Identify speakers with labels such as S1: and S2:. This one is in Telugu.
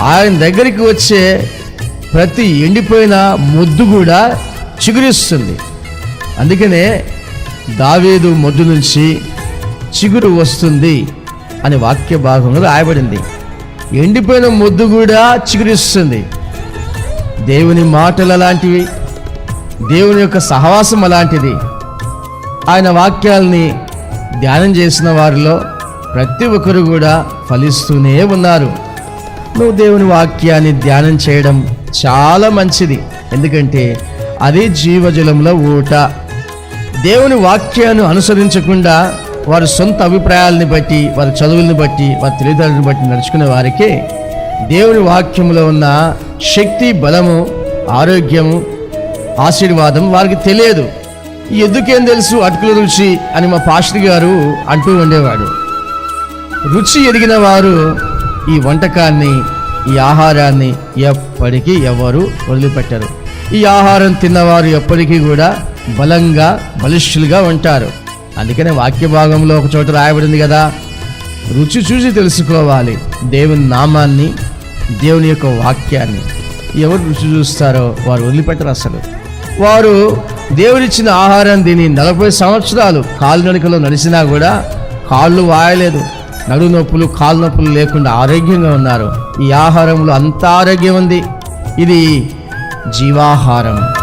S1: ఆయన దగ్గరికి వచ్చే ప్రతి ఎండిపోయిన మొద్దు కూడా చిగురిస్తుంది. అందుకనే దావేదు మొద్దు నుంచి చిగురు వస్తుంది అని వాక్య భాగంలో రాయబడింది. ఎండిపోయిన మొద్దు కూడా చిగురిస్తుంది. దేవుని మాటలు అలాంటివి దేవుని యొక్క సహవాసం అలాంటిది. ఆయన వాక్యాల్ని ధ్యానం చేసిన వారిలో ప్రతి ఒక్కరు కూడా ఫలిస్తూనే ఉన్నారు. నువ్వు దేవుని వాక్యాన్ని ధ్యానం చేయడం చాలా మంచిది. ఎందుకంటే అది జీవజలంలో ఊట. దేవుని వాక్యాన్ని అనుసరించకుండా వారి సొంత అభిప్రాయాలని బట్టి వారి చదువుల్ని బట్టి వారి తెలివితేటలను బట్టి నడుచుకునే వారికి దేవుని వాక్యంలో ఉన్న శక్తి బలము ఆరోగ్యము ఆశీర్వాదం వారికి తెలియదు. ఎందుకేం తెలుసు? అటుకుల రుచి అని మా పాస్టర్ గారు అంటూ ఉండేవాడు. రుచి ఎదిగిన వారు ఈ వంటకాన్ని ఈ ఆహారాన్ని ఎప్పటికీ ఎవరు వదిలిపెట్టరు. ఈ ఆహారం తిన్నవారు ఎప్పటికీ కూడా బలంగా బలిష్ఠులుగా ఉంటారు. అందుకనే వాక్య భాగంలో ఒక చోట రాయబడింది కదా రుచి చూసి తెలుసుకోవాలి దేవుని నామాన్ని దేవుని యొక్క వాక్యాన్ని. ఎవరు రుచి చూస్తారో వారు వదిలిపెట్టరు అసలు. వారు దేవుడిచ్చిన ఆహారం తిని నలభై సంవత్సరాలు కాలు నడకలో నడిచినా కూడా కాళ్ళు వాయలేదు. నడు నొప్పులు కాలు నొప్పులు లేకుండా ఆరోగ్యంగా ఉన్నారు. ఈ ఆహారంలో అంత ఆరోగ్యం ఉంది. ఇది జీవాహారం.